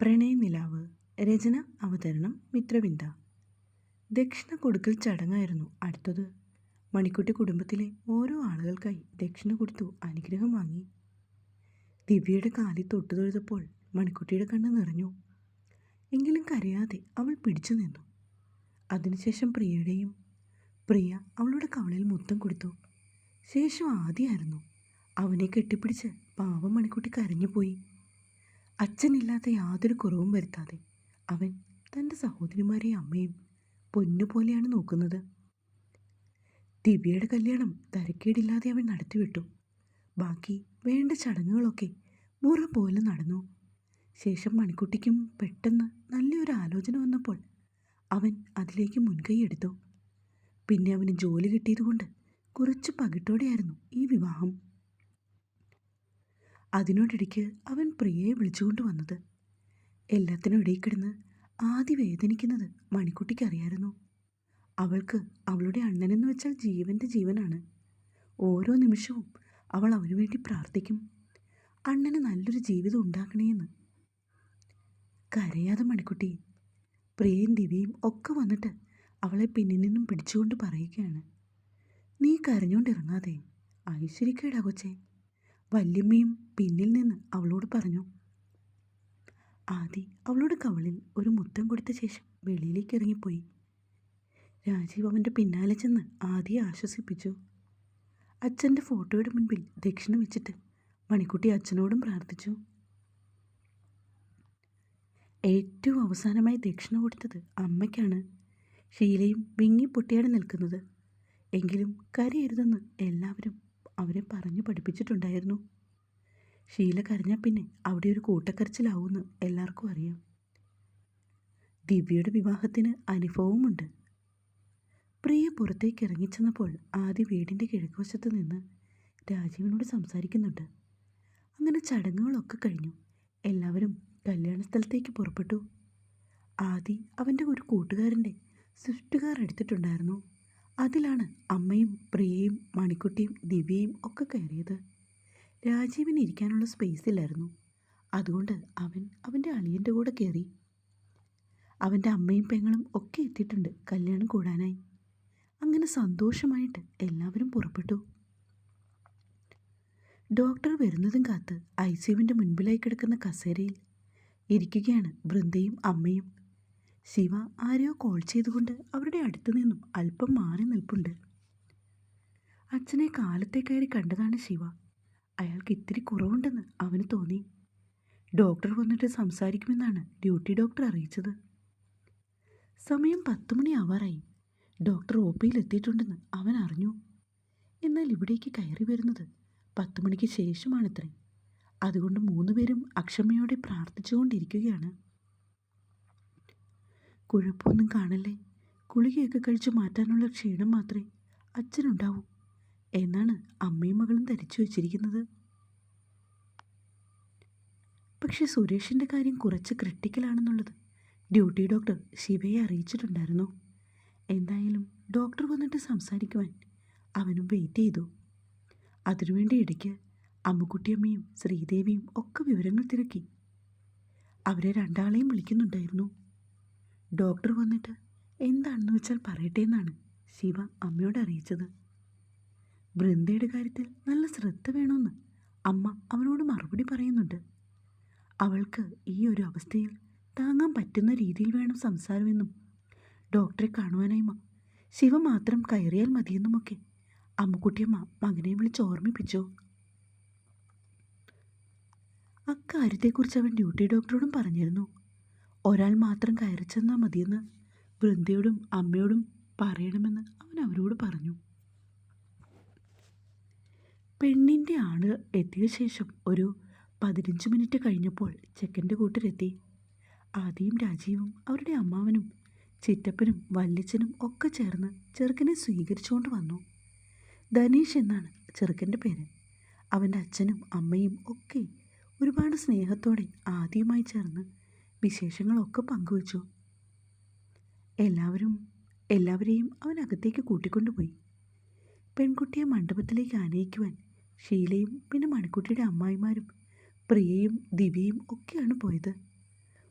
പ്രണയനിലാവ് രചന അവതരണം മിത്രവിന്ദ ദക്ഷിണ കൊടുക്കൽ ചടങ്ങായിരുന്നു അടുത്തത്. മണിക്കുട്ടി കുടുംബത്തിലെ ഓരോ ആളുകൾക്കായി ദക്ഷിണ കൊടുത്തു അനുഗ്രഹം വാങ്ങി. ദിവ്യയുടെ കാലിൽ തൊട്ടു തൊഴുതപ്പോൾ മണിക്കുട്ടിയുടെ കണ്ണ് നിറഞ്ഞു. എങ്കിലും കരയാതെ അവൾ പിടിച്ചു നിന്നു. അതിനുശേഷം പ്രിയയുടെയും പ്രിയ അവളുടെ കവളിൽ മുത്തം കൊടുത്തു. ശേഷം ആദ്യമായിരുന്നു അവനെ കെട്ടിപ്പിടിച്ച് പാവം മണിക്കുട്ടി കരഞ്ഞുപോയി. അച്ഛനില്ലാത്ത യാതൊരു കുറവും വരുത്താതെ അവൻ തന്റെ സഹോദരിമാരെയും അമ്മയും പൊന്നുപോലെയാണ് നോക്കുന്നത്. ദിവ്യയുടെ കല്യാണം തരക്കേടില്ലാതെ അവൻ നടത്തിവിട്ടു. ബാക്കി വേണ്ട ചടങ്ങുകളൊക്കെ മുറ പോലെ നടന്നു. ശേഷം മണിക്കുട്ടിക്കും പെട്ടെന്ന് നല്ലൊരു ആലോചന വന്നപ്പോൾ അവൻ അതിലേക്ക് മുൻകൈ എടുത്തു. പിന്നെ അവന് ജോലി കിട്ടിയതുകൊണ്ട് കുറച്ച് പകിട്ടോടെയായിരുന്നു ഈ വിവാഹം. അതിനോടിടയ്ക്ക് അവൻ പ്രിയയെ വിളിച്ചുകൊണ്ട് വന്നത്. എല്ലാത്തിനും ഇടയിൽ കിടന്ന് ആദ്യ വേദനിക്കുന്നത് മണിക്കുട്ടിക്കറിയായിരുന്നു അവൾക്ക് അവളുടെ അണ്ണനെന്ന് വെച്ചാൽ ജീവന്റെ ജീവനാണ്. ഓരോ നിമിഷവും അവൾ അവനു വേണ്ടി പ്രാർത്ഥിക്കും. അണ്ണന് നല്ലൊരു ജീവിതം ഉണ്ടാക്കണേന്ന്. കരയാതെ മണിക്കുട്ടി പ്രിയയും ദിവ്യയും ഒക്കെ വന്നിട്ട് അവളെ പിന്നിൽ നിന്നും പിടിച്ചുകൊണ്ട് പറയുകയാണ്. നീ കരഞ്ഞോണ്ടിറങ്ങാതെ ഐശ്വര്യക്കേടാ കൊച്ചേ. വല്യമ്മയും പിന്നിൽ നിന്ന് അവളോട് പറഞ്ഞു ആദി അവളുടെ കവളിൽ ഒരു മുത്തം കൊടുത്ത ശേഷം വെളിയിലേക്ക് ഇറങ്ങിപ്പോയി. രാജീവ് അവന്റെ പിന്നാലെ ചെന്ന് ആദിയെ ആശ്വസിപ്പിച്ചു. അച്ഛന്റെ ഫോട്ടോയുടെ മുൻപിൽ ദക്ഷിണ വെച്ചിട്ട് മണിക്കുട്ടി അച്ഛനോടും പ്രാർത്ഥിച്ചു. ഏറ്റവും അവസാനമായി ദക്ഷിണ കൊടുത്തത് അമ്മയ്ക്കാണ്. ഷീലയും വിങ്ങി പൊട്ടിയാണ് നിൽക്കുന്നത്. എങ്കിലും കരയരുതെന്ന് എല്ലാവരും അവരെ പറഞ്ഞു പഠിപ്പിച്ചിട്ടുണ്ടായിരുന്നു. ഷീല കരഞ്ഞാൽ പിന്നെ അവിടെ ഒരു കൂട്ടക്കരച്ചിലാവുമെന്ന് എല്ലാവർക്കും അറിയാം. ദിവ്യയുടെ വിവാഹത്തിന് അനുഭവമുണ്ട്. പ്രിയ പുറത്തേക്ക് ഇറങ്ങിച്ചെന്നപ്പോൾ ആദ്യ വീടിന്റെ കിഴക്കുവശത്ത് നിന്ന് രാജീവനോട് സംസാരിക്കുന്നുണ്ട്. അങ്ങനെ ചടങ്ങുകളൊക്കെ കഴിഞ്ഞു. എല്ലാവരും കല്യാണ സ്ഥലത്തേക്ക് പുറപ്പെട്ടു. ആദി അവന്റെ ഒരു കൂട്ടുകാരന്റെ സ്വിഫ്റ്റ് കാർ എടുത്തിട്ടുണ്ടായിരുന്നു. അതിലാണ് അമ്മയും പ്രിയയും മണിക്കുട്ടിയും ദിവ്യയും ഒക്കെ കയറിയത്. രാജീവിന് ഇരിക്കാനുള്ള സ്പേസ് ഇല്ലായിരുന്നു. അതുകൊണ്ട് അവൻ അവന്റെ അളിയന്റെ കൂടെ കയറി. അവന്റെ അമ്മയും പെങ്ങളും ഒക്കെ എത്തിയിട്ടുണ്ട് കല്യാണം കൂടാനായി. അങ്ങനെ സന്തോഷമായിട്ട് എല്ലാവരും പുറപ്പെട്ടു. ഡോക്ടർ വരുന്നതും കാത്ത് ഐ സിയുവിന്റെ മുൻപിലായി കിടക്കുന്ന കസേരയിൽ ഇരിക്കുകയാണ് വൃന്ദയും അമ്മയും. ശിവ ആരെയോ കോൾ ചെയ്തുകൊണ്ട് അവരുടെ അടുത്തു നിന്നും അല്പം മാറി നിൽപ്പുണ്ട്. അച്ഛനെ കാലത്തെ കയറി കണ്ടതാണ് ശിവ. അയാൾക്ക് ഇത്തിരി കുറവുണ്ടെന്ന് അവന് തോന്നി. ഡോക്ടർ വന്നിട്ട് സംസാരിക്കുമെന്നാണ് ഡ്യൂട്ടി ഡോക്ടർ അറിയിച്ചത്. സമയം പത്ത് മണി ആവാറായി ഡോക്ടർ ഒ പിയിലെത്തിയിട്ടുണ്ടെന്ന് അവൻ അറിഞ്ഞു. എന്നാൽ ഇവിടേക്ക് കയറി വരുന്നത് പത്ത് മണിക്ക് ശേഷമാണത്രേ. അതുകൊണ്ട് മൂന്നുപേരും അക്ഷമയോടെ പ്രാർത്ഥിച്ചുകൊണ്ടിരിക്കുകയാണ്. കുഴപ്പമൊന്നും കാണല്ലേ? ഗുളികയൊക്കെ കഴിച്ചു മാറ്റാനുള്ള ക്ഷീണം മാത്രമേ അച്ഛനുണ്ടാവൂ. എന്നാണ് അമ്മയും മകളും ധരിച്ചു വച്ചിരിക്കുന്നത്. പക്ഷെ സുരേഷിന്റെ കാര്യം കുറച്ച് ക്രിട്ടിക്കലാണെന്നുള്ളത് ഡ്യൂട്ടി ഡോക്ടർ ശിവയെ അറിയിച്ചിട്ടുണ്ടായിരുന്നു. എന്തായാലും ഡോക്ടർ വന്നിട്ട് സംസാരിക്കുവാൻ അവനും വെയിറ്റ് ചെയ്തു. അതിനുവേണ്ടി ഇടയ്ക്ക് അമ്മുക്കുട്ടിയമ്മയും ശ്രീദേവിയും ഒക്കെ വിവരങ്ങൾ തിരക്കി. അവരെ രണ്ടാളെയും വിളിക്കുന്നുണ്ടായിരുന്നു. ഡോക്ടർ വന്നിട്ട് എന്താണെന്ന് വെച്ചാൽ പറയട്ടെ എന്നാണ് ശിവ അമ്മയോട് അറിയിച്ചത്. വൃന്ദയുടെ കാര്യത്തിൽ നല്ല ശ്രദ്ധ വേണമെന്ന് അമ്മ അവനോട് മറുപടി പറയുന്നുണ്ട്. അവൾക്ക് ഈ ഒരു അവസ്ഥയിൽ താങ്ങാൻ പറ്റുന്ന രീതിയിൽ വേണം സംസാരമെന്നും ഡോക്ടറെ കാണുവാനായി ശിവ മാത്രം കയറിയാൽ മതിയെന്നുമൊക്കെ അമ്മക്കുട്ടിയമ്മ മകനെ വിളിച്ച് ഓർമ്മിപ്പിച്ചു. അക്കാര്യത്തെക്കുറിച്ച് അവൻ ഡ്യൂട്ടി ഡോക്ടറോടും പറഞ്ഞിരുന്നു. ഒരാൾ മാത്രം കയറി ചെന്നാൽ മതിയെന്ന് വൃന്ദയോടും അമ്മയോടും പറയണമെന്ന് അവൻ അവരോട് പറഞ്ഞു. പെണ്ണിന്റെ ആൾ എത്തിയ ശേഷം ഒരു പതിനഞ്ച് മിനിറ്റ് കഴിഞ്ഞപ്പോൾ ചെക്കന്റെ കൂട്ടരെത്തി. ആദിയും രാജീവും അവരുടെ അമ്മാവനും ചിറ്റപ്പനും വല്യച്ഛനും ഒക്കെ ചേർന്ന് ചെറുക്കനെ സ്വീകരിച്ചുകൊണ്ട് വന്നു. ധനീഷ് എന്നാണ് ചെറുക്കന്റെ പേര്. അവന്റെ അച്ഛനും അമ്മയും ഒക്കെ ഒരുപാട് സ്നേഹത്തോടെ ആദ്യമായി ചേർന്ന് വിശേഷങ്ങളൊക്കെ പങ്കുവച്ചു. എല്ലാവരും എല്ലാവരെയും അവൻ അകത്തേക്ക് കൂട്ടിക്കൊണ്ടുപോയി. പെൺകുട്ടിയെ മണ്ഡപത്തിലേക്ക് ആനയിക്കുവാൻ ഷീലയും പിന്നെ മണിക്കുട്ടിയുടെ അമ്മായിമാരും പ്രിയയും ദിവ്യയും ഒക്കെയാണ് പോയത്.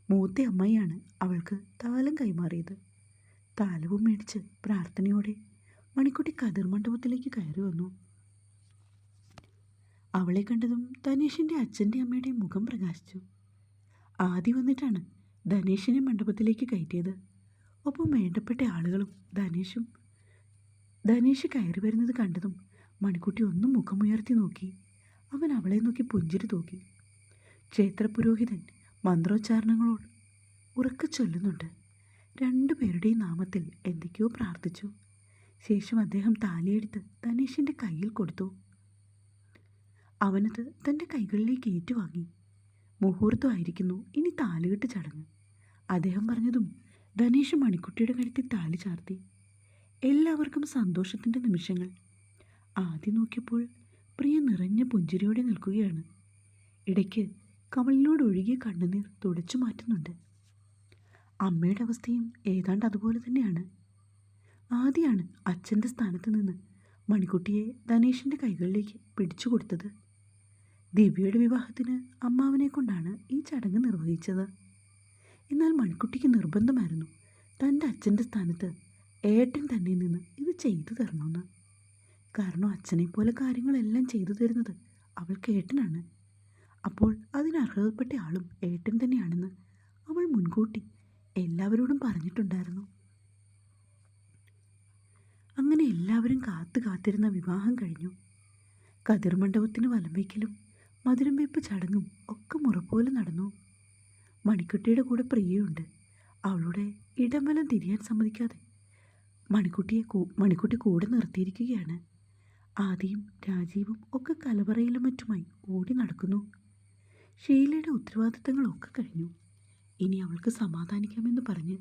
മൂത്ത അമ്മയാണ് അവൾക്ക് താലം കൈമാറിയത്. താലവും മേടിച്ച് പ്രാർത്ഥനയോടെ മണിക്കുട്ടി കതിർ മണ്ഡപത്തിലേക്ക് കയറി വന്നു. അവളെ കണ്ടതും തനീഷിന്റെ അച്ഛന്റെ അമ്മയുടെ മുഖം പ്രകാശിച്ചു. ആദ്യം വന്നിട്ടാണ് ധനേഷിനെ മണ്ഡപത്തിലേക്ക് കയറ്റിയത്. ഒപ്പം വേണ്ടപ്പെട്ട ആളുകളും ധനേഷും ധനേഷ് കയറി വരുന്നത് കണ്ടതും മണിക്കുട്ടി ഒന്നും മുഖമുയർത്തി നോക്കി. അവൻ അവളെ നോക്കി പുഞ്ചിരി തൂക്കി. ക്ഷേത്രപുരോഹിതൻ മന്ത്രോച്ചാരണങ്ങളോട് ഉറക്കെ ചൊല്ലുന്നുണ്ട്. രണ്ടുപേരുടെയും നാമത്തിൽ എന്തൊക്കെയോ പ്രാർത്ഥിച്ചു. ശേഷം അദ്ദേഹം താലിയെടുത്ത് ധനേഷിന്റെ കയ്യിൽ കൊടുത്തു. അവനത് തന്റെ കൈകളിലേക്ക് ഏറ്റുവാങ്ങി. മുഹൂർത്തമായിരിക്കുന്നു. ഇനി താലുകെട്ട് ചടങ്ങ്. അദ്ദേഹം പറഞ്ഞതും ധനേഷ് മണിക്കുട്ടിയുടെ കഴുത്തിൽ താലി ചാർത്തി. എല്ലാവർക്കും സന്തോഷത്തിന്റെ നിമിഷങ്ങൾ. ആദ്യം നോക്കിയപ്പോൾ പ്രിയ നിറഞ്ഞ പുഞ്ചിരിയോടെ നിൽക്കുകയാണ്. ഇടയ്ക്ക് കമലിനോട് ഒഴുകിയ കണ്ണുനീർ തുടച്ചു മാറ്റുന്നുണ്ട്. അമ്മയുടെ അവസ്ഥയും ഏതാണ്ട് അതുപോലെ തന്നെയാണ്. ആദ്യമാണ് അച്ഛന്റെ സ്ഥാനത്ത് നിന്ന് മണിക്കുട്ടിയെ ധനേഷിന്റെ കൈകളിലേക്ക് പിടിച്ചു കൊടുത്തത്. ദിവ്യയുടെ വിവാഹത്തിന് അമ്മാവനെ കൊണ്ടാണ് ഈ ചടങ്ങ് നിർവഹിച്ചത്. എന്നാൽ മൺകുട്ടിക്ക് നിർബന്ധമായിരുന്നു തന്റെ അച്ഛന്റെ സ്ഥാനത്ത് ഏട്ടൻ തന്നെ നിന്ന് ഇത് ചെയ്തു തരണമെന്ന്. കാരണം അച്ഛനെ പോലെ കാര്യങ്ങളെല്ലാം ചെയ്തു തരുന്നത് അവൾക്ക് ഏട്ടനാണ് അപ്പോൾ അതിന് അർഹതപ്പെട്ട ആളും ഏട്ടൻ തന്നെയാണെന്ന് അവൾ മുൻകൂട്ടി എല്ലാവരോടും പറഞ്ഞിട്ടുണ്ടായിരുന്നു. അങ്ങനെ എല്ലാവരും കാത്തു കാത്തിരുന്ന വിവാഹം കഴിഞ്ഞു. കതിർമണ്ഡപത്തിന് വലം വയ്ക്കലും മധുരം വെപ്പ് ചടങ്ങും ഒക്കെ മുറപ്പോലെ നടന്നു. മണിക്കുട്ടിയുടെ കൂടെ പ്രിയയുണ്ട്. അവളുടെ ഇടംവലം തിരിയാൻ സമ്മതിക്കാതെ മണിക്കുട്ടിയെ മണിക്കുട്ടി കൂടെ നിർത്തിയിരിക്കുകയാണ്. ആദിയും രാജീവും ഒക്കെ കലവറയിലും മറ്റുമായി ഓടി നടക്കുന്നു. ഷീലയുടെ ഉത്തരവാദിത്തങ്ങളൊക്കെ കഴിഞ്ഞു. ഇനി അവൾക്ക് സമാധാനിക്കാമെന്ന് പറഞ്ഞ്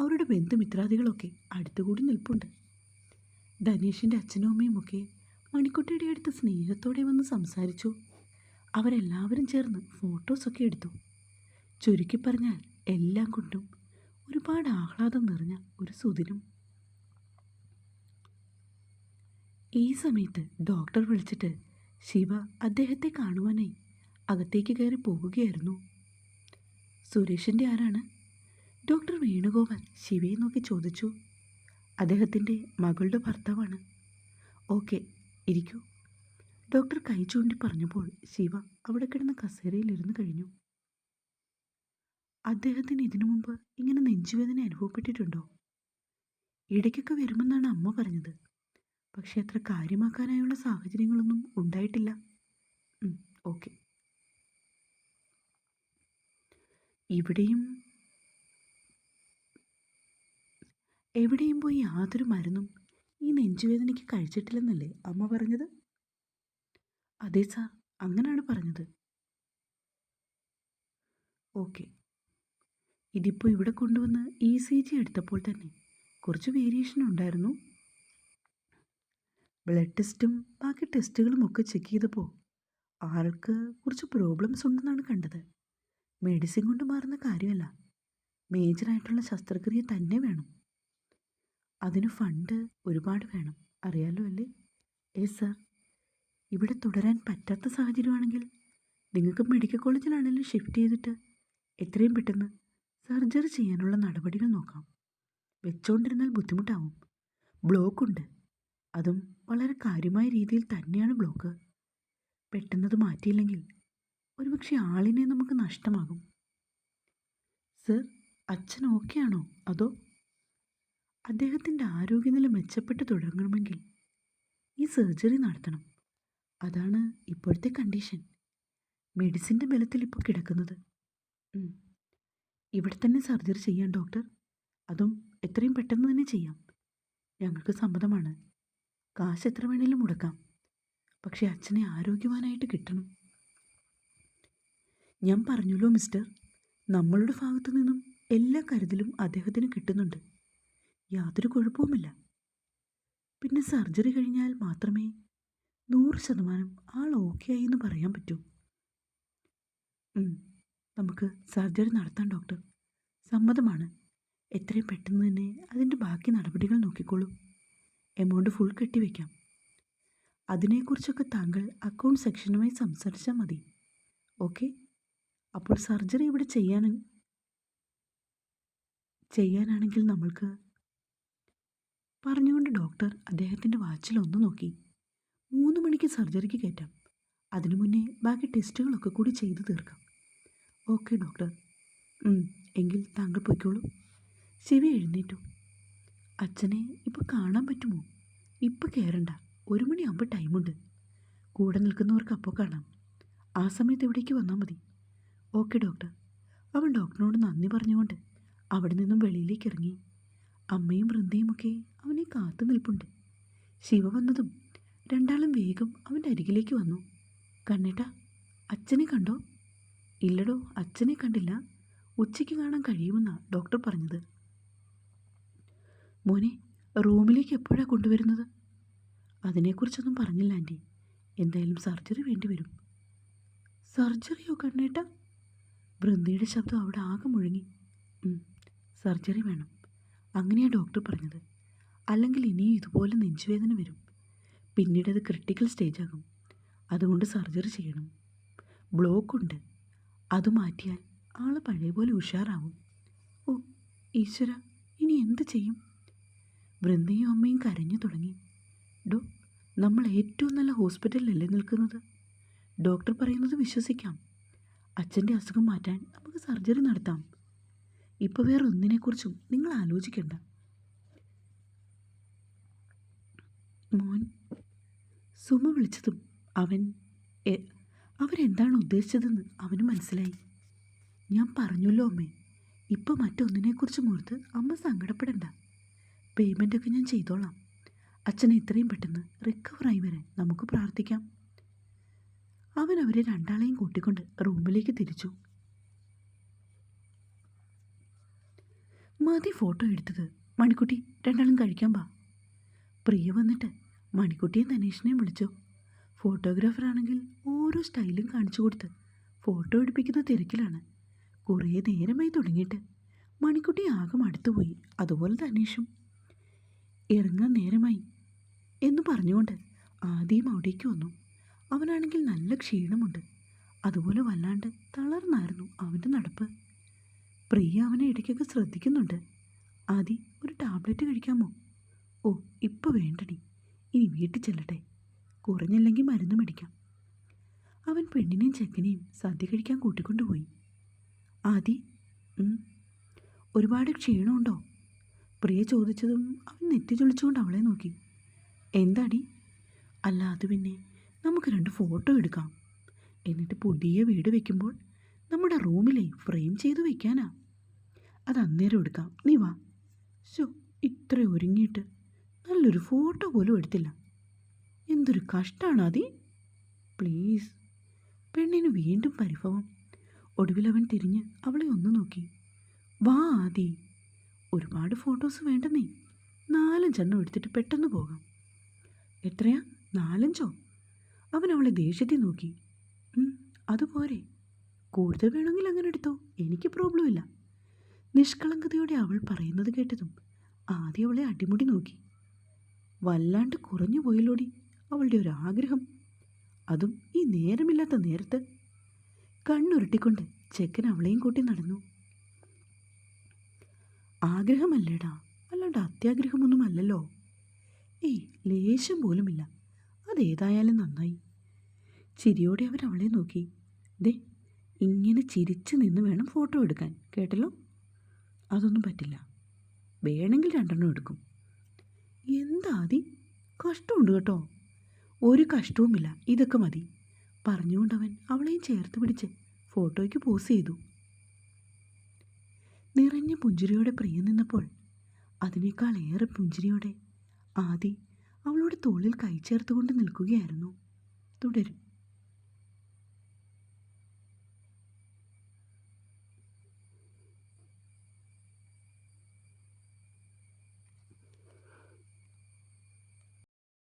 അവരുടെ ബന്ധുമിത്രാദികളൊക്കെ അടുത്തുകൂടി നിൽപ്പുണ്ട്. ധനേഷിന്റെ അച്ഛനും അമ്മയുമൊക്കെ മണിക്കുട്ടിയുടെ അടുത്ത് സ്നേഹത്തോടെ വന്ന് സംസാരിച്ചു. അവരെല്ലാവരും ചേർന്ന് ഫോട്ടോസൊക്കെ എടുത്തു. ചുരുക്കി പറഞ്ഞാൽ എല്ലാം കൊണ്ടും ഒരുപാട് ആഹ്ലാദം നിറഞ്ഞ ഒരു സുദിനം. ഈ സമയത്ത് ഡോക്ടർ വിളിച്ചിട്ട് ശിവ അദ്ദേഹത്തെ കാണുവാനായി അകത്തേക്ക് കയറി പോകുകയായിരുന്നു. സുരേഷിന്റെ ആരാണ്? ഡോക്ടർ വേണുഗോപാൽ ശിവയെ നോക്കി ചോദിച്ചു. അദ്ദേഹത്തിന്റെ മകളുടെ ഭർത്താവാണ്. ഓക്കെ ഇരിക്കൂ. ഡോക്ടർ കൈ ചൂണ്ടി പറഞ്ഞപ്പോൾ ശിവ അവിടെ കിടന്ന കസേരയിലിരുന്ന് കഴിഞ്ഞു. അദ്ദേഹത്തിന് ഇതിനു മുമ്പ് ഇങ്ങനെ നെഞ്ചുവേദന അനുഭവപ്പെട്ടിട്ടുണ്ടോ? ഇടയ്ക്കൊക്കെ വരുമെന്നാണ് അമ്മ പറഞ്ഞത്. പക്ഷെ അത്ര കാര്യമാക്കാനായുള്ള സാഹചര്യങ്ങളൊന്നും ഉണ്ടായിട്ടില്ല. ഓക്കെ. ഇവിടെയും എവിടെയും പോയി യാതൊരു മരുന്നും ഈ നെഞ്ചുവേദനയ്ക്ക് കഴിച്ചിട്ടില്ലെന്നല്ലേ അമ്മ പറഞ്ഞത്? അതെ സാർ അങ്ങനെയാണ് പറഞ്ഞത്. ഓക്കെ. ഇതിപ്പോൾ ഇവിടെ കൊണ്ടുവന്ന് ഇ സി ജി എടുത്തപ്പോൾ തന്നെ കുറച്ച് വേരിയേഷൻ ഉണ്ടായിരുന്നു. ബ്ലഡ് ടെസ്റ്റും ബാക്കി ടെസ്റ്റുകളും ഒക്കെ ചെക്ക് ചെയ്തപ്പോൾ ആൾക്ക് കുറച്ച് പ്രോബ്ലംസ് ഉണ്ടെന്നാണ് കണ്ടത്. മെഡിസിൻ കൊണ്ട് മാറുന്ന കാര്യമല്ല. മേജറായിട്ടുള്ള ശസ്ത്രക്രിയ തന്നെ വേണം. അതിന് ഫണ്ട് ഒരുപാട് വേണം. അറിയാലോ അല്ലേ? ഏ സാർ ഇവിടെ തുടരാൻ പറ്റാത്ത സാഹചര്യമാണെങ്കിൽ നിങ്ങൾക്ക് മെഡിക്കൽ കോളേജിലാണെങ്കിലും ഷിഫ്റ്റ് ചെയ്തിട്ട്. എത്രയും പെട്ടെന്ന് സർജറി ചെയ്യാനുള്ള നടപടികൾ നോക്കാം. വെച്ചുകൊണ്ടിരുന്നാൽ ബുദ്ധിമുട്ടാവും. ബ്ലോക്കുണ്ട് അതും വളരെ കാര്യമായ രീതിയിൽ തന്നെയാണ് ബ്ലോക്ക് പെട്ടെന്നത് മാറ്റിയില്ലെങ്കിൽ ഒരുപക്ഷെ ആളിനെ നമുക്ക് നഷ്ടമാകും. സർ അച്ഛൻ ഓക്കെ ആണോ? അതോ അദ്ദേഹത്തിന്റെ ആരോഗ്യനില മെച്ചപ്പെട്ടു തുടങ്ങണമെങ്കിൽ ഈ സർജറി നടത്തണം. അതാണ് ഇപ്പോഴത്തെ കണ്ടീഷൻ മെഡിസിന്റെ ബലത്തിൽ ഇപ്പോൾ കിടക്കുന്നത്. ഇവിടെ തന്നെ സർജറി ചെയ്യാം ഡോക്ടർ അതും എത്രയും പെട്ടെന്ന് തന്നെ ചെയ്യാം. ഞങ്ങൾക്ക് സമ്മതമാണ്. കാശ് എത്ര വേണേലും മുടക്കാം. പക്ഷേ അച്ഛനെ ആരോഗ്യവാനായിട്ട് കിട്ടണം. ഞാൻ പറഞ്ഞല്ലോ മിസ്റ്റർ നമ്മളുടെ ഭാഗത്തു നിന്നും എല്ലാ കരുതലും അദ്ദേഹത്തിന് കിട്ടുന്നുണ്ട്. യാതൊരു കുഴപ്പവുമില്ല. പിന്നെ സർജറി കഴിഞ്ഞാൽ മാത്രമേ നൂറ് ശതമാനം ആൾ ഓക്കെ ആയി എന്ന് പറയാൻ പറ്റൂ. നമുക്ക് സർജറി നടത്താം ഡോക്ടർ സമ്മതമാണ്. എത്രയും പെട്ടെന്ന് തന്നെ അതിന്റെ ബാക്കി നടപടികൾ നോക്കിക്കോളൂ. എമൗണ്ട് ഫുൾ കെട്ടിവെക്കാം അതിനെക്കുറിച്ചൊക്കെ താങ്കൾ അക്കൗണ്ട് സെക്ഷനുമായി സംസാരിച്ചാൽ മതി. ഓക്കെ അപ്പോൾ സർജറി ഇവിടെ ചെയ്യാൻ ചെയ്യാനാണെങ്കിൽ നമ്മൾക്ക് പറഞ്ഞുകൊണ്ട് ഡോക്ടർ അദ്ദേഹത്തിന്റെ വാച്ചിലൊന്ന് നോക്കി. മൂന്ന് മണിക്ക് സർജറിക്ക് കയറ്റാം. അതിനു മുന്നേ ബാക്കി ടെസ്റ്റുകളൊക്കെ കൂടി ചെയ്തു തീർക്കാം. Okay doctor. എങ്കിൽ താങ്കൾ പൊയ്ക്കോളൂ. ശിവ എഴുന്നേറ്റു. അച്ഛനെ ഇപ്പോൾ കാണാൻ പറ്റുമോ? ഇപ്പോൾ കയറണ്ട ഒരു മണിയാകുമ്പോൾ ടൈമുണ്ട്. കൂടെ നിൽക്കുന്നവർക്ക് അപ്പോൾ കാണാം. ആ സമയത്ത് ഇവിടേക്ക് വന്നാൽ മതി. Okay doctor. അവൻ ഡോക്ടറിനോട് നന്ദി പറഞ്ഞുകൊണ്ട് അവിടെ നിന്നും വെളിയിലേക്ക് ഇറങ്ങി. അമ്മയും വൃന്ദയും ഒക്കെ അവനെ കാത്തു നിൽപ്പുണ്ട്. ശിവ വന്നതും രണ്ടാളും വേഗം അവന്റെ അരികിലേക്ക് വന്നു. കണ്ണേട്ട അച്ഛനെ കണ്ടോ? ഇല്ലടോ അച്ഛനെ കണ്ടില്ല. ഉച്ചയ്ക്ക് കാണാൻ കഴിയുമെന്നാണ് ഡോക്ടർ പറഞ്ഞത്. മോനെ റൂമിലേക്ക് എപ്പോഴാണ് കൊണ്ടുവരുന്നത്? അതിനെക്കുറിച്ചൊന്നും പറഞ്ഞില്ല ആന്റി എന്തായാലും സർജറി വേണ്ടി വരും. സർജറിയോ കണ്ണേട്ട? വൃന്ദയുടെ ശബ്ദം അവിടെ ആകെ മുഴങ്ങി. സർജറി വേണം. അങ്ങനെയാണ് ഡോക്ടർ പറഞ്ഞത്. അല്ലെങ്കിൽ ഇനിയും ഇതുപോലെ നെഞ്ചുവേദന വരും. പിന്നീട് അത് ക്രിട്ടിക്കൽ സ്റ്റേജ് ആകും. അതുകൊണ്ട് സർജറി ചെയ്യണം. ബ്ലോക്കുണ്ട് അത് മാറ്റിയാൽ ആൾ പഴയ പോലെ ഉഷാറാവും. ഓ ഈശ്വര ഇനി എന്ത് ചെയ്യും? വൃന്ദയും അമ്മയും കരഞ്ഞു തുടങ്ങി. ഡോ നമ്മൾ ഏറ്റവും നല്ല ഹോസ്പിറ്റലിലല്ലേ നിൽക്കുന്നത്? ഡോക്ടർ പറയുന്നത് വിശ്വസിക്കാം. അച്ഛന്റെ അസുഖം മാറ്റാൻ നമുക്ക് സർജറി നടത്താം. ഇപ്പോൾ വേറെ ഒന്നിനെക്കുറിച്ചും നിങ്ങൾ ആലോചിക്കണ്ട. മോൻ സുമ വിളിച്ചതും അവൻ അവരെന്താണ് ഉദ്ദേശിച്ചതെന്ന് അവന് മനസ്സിലായി. ഞാൻ പറഞ്ഞല്ലോ അമ്മേ ഇപ്പം മറ്റൊന്നിനെക്കുറിച്ച് ഓർത്ത് അമ്മ സങ്കടപ്പെടണ്ട. പേയ്മെന്റൊക്കെ ഞാൻ ചെയ്തോളാം. അച്ഛനെ ഇത്രയും പെട്ടെന്ന് റിക്കവറായി വരാൻ നമുക്ക് പ്രാർത്ഥിക്കാം. അവൻ അവരെ രണ്ടാളെയും കൂട്ടിക്കൊണ്ട് റൂമിലേക്ക് തിരിച്ചു. മതി ഫോട്ടോ എടുത്തത്. മണിക്കുട്ടി രണ്ടാളും കഴിക്കാൻ പാ പ്രിയ വന്നിട്ട് മണിക്കുട്ടിയും തനീഷിനെയും വിളിച്ചു. ഫോട്ടോഗ്രാഫറാണെങ്കിൽ ഓരോ സ്റ്റൈലും കാണിച്ചു കൊടുത്ത് ഫോട്ടോ എടുപ്പിക്കുന്ന തിരക്കിലാണ്. കുറേ നേരമായി തുടങ്ങിയിട്ട് മണിക്കുട്ടി ആകെ മടുത്തുപോയി. അതുപോലെ തനീഷും ഇറങ്ങാൻ നേരമായി എന്ന് പറഞ്ഞുകൊണ്ട് ആദ്യം അവിടേക്ക് വന്നു. അവനാണെങ്കിൽ നല്ല ക്ഷീണമുണ്ട്. അതുപോലെ വല്ലാണ്ട് തളർന്നായിരുന്നു അവന്റെ നടപ്പ്. പ്രിയ അവനെ ഇടയ്ക്കൊക്കെ ശ്രദ്ധിക്കുന്നുണ്ട്. ആദി ഒരു ടാബ്ലറ്റ് കഴിക്കാമോ? ഓ ഇപ്പോൾ വേണ്ടടി. ഇനി വീട്ടിൽ ചെല്ലട്ടെ. കുറഞ്ഞില്ലെങ്കിൽ മരുന്ന് മേടിക്കാം. അവൻ പെണ്ണിനെയും ചെക്കനെയും സദ്യ കഴിക്കാൻ കൂട്ടിക്കൊണ്ടുപോയി. ആദി ഒരുപാട് ക്ഷീണമുണ്ടോ? പ്രിയ ചോദിച്ചതും അവൻ നെറ്റി ചൊളിച്ചുകൊണ്ട് അവളെ നോക്കി. എന്താടി? അല്ല അത് പിന്നെ നമുക്ക് രണ്ട് ഫോട്ടോ എടുക്കാം. എന്നിട്ട് പുതിയ വീട് വെക്കുമ്പോൾ നമ്മുടെ റൂമിലെ ഫ്രെയിം ചെയ്ത് വെക്കാനാ. അത് അന്നേരം എടുക്കാം. നീ വാ. ശോ ഇത്ര ഒരുങ്ങിയിട്ട്. നല്ലൊരു ഫോട്ടോ പോലും എടുത്തില്ല. എന്തൊരു കഷ്ടമാണ് അതി. പ്ലീസ് പെണ്ണിന് വീണ്ടും പരിഭവം. ഒടുവിൽ അവൻ തിരിഞ്ഞ് അവളെ ഒന്ന് നോക്കി. വാ ആദി. ഒരുപാട് ഫോട്ടോസ് വേണ്ടെന്നേ. നാലഞ്ചെണ്ണം എടുത്തിട്ട് പെട്ടെന്ന് പോകാം. എത്രയാ? നാലഞ്ചോ? അവൻ അവളെ ദേഷ്യത്തിൽ നോക്കി. "ഉം, അതുപോരെ കൂടുതൽ വേണമെങ്കിൽ അങ്ങനെ എടുത്തോ. എനിക്ക് പ്രോബ്ലം ഇല്ല. നിഷ്കളങ്കതയോടെ അവൾ പറയുന്നത് കേട്ടതും ആദ്യം അവളെ അടിമുടി നോക്കി. വല്ലാണ്ട് കുറഞ്ഞു പോയില്ലോടി അവളുടെ ഒരു ആഗ്രഹം അതും ഈ നേരമില്ലാത്ത നേരത്ത്. കണ്ണുരുട്ടിക്കൊണ്ട് ചെക്കൻ അവളെയും കൂട്ടി നടന്നു. ആഗ്രഹമല്ലേടാ അല്ലാണ്ട് അത്യാഗ്രഹമൊന്നും അല്ലല്ലോ ഏയ് ലേശം പോലുമില്ല. അതേതായാലും നന്നായി. ചിരിയോടെ അവർ അവളെ നോക്കി. ദേ ഇങ്ങനെ ചിരിച്ച് നിന്ന് വേണം ഫോട്ടോ എടുക്കാൻ കേട്ടല്ലോ? അതൊന്നും പറ്റില്ല. വേണമെങ്കിൽ രണ്ടെണ്ണം എടുക്കും. എന്താതി കഷ്ടമുണ്ട് കേട്ടോ. ഒരു കഷ്ടവുമില്ല. ഇതൊക്കെ മതി. പറഞ്ഞുകൊണ്ടവൻ അവളെയും ചേർത്ത് പിടിച്ച് ഫോട്ടോയ്ക്ക് പോസ് ചെയ്തു. നിറഞ്ഞ പുഞ്ചിരിയോടെ പ്രിയ നിന്നപ്പോൾ അതിനേക്കാൾ ഏറെ പുഞ്ചിരിയോടെ ആദി അവളുടെ തോളിൽ കൈ ചേർത്തുകൊണ്ട് നിൽക്കുകയായിരുന്നു. തുടരും.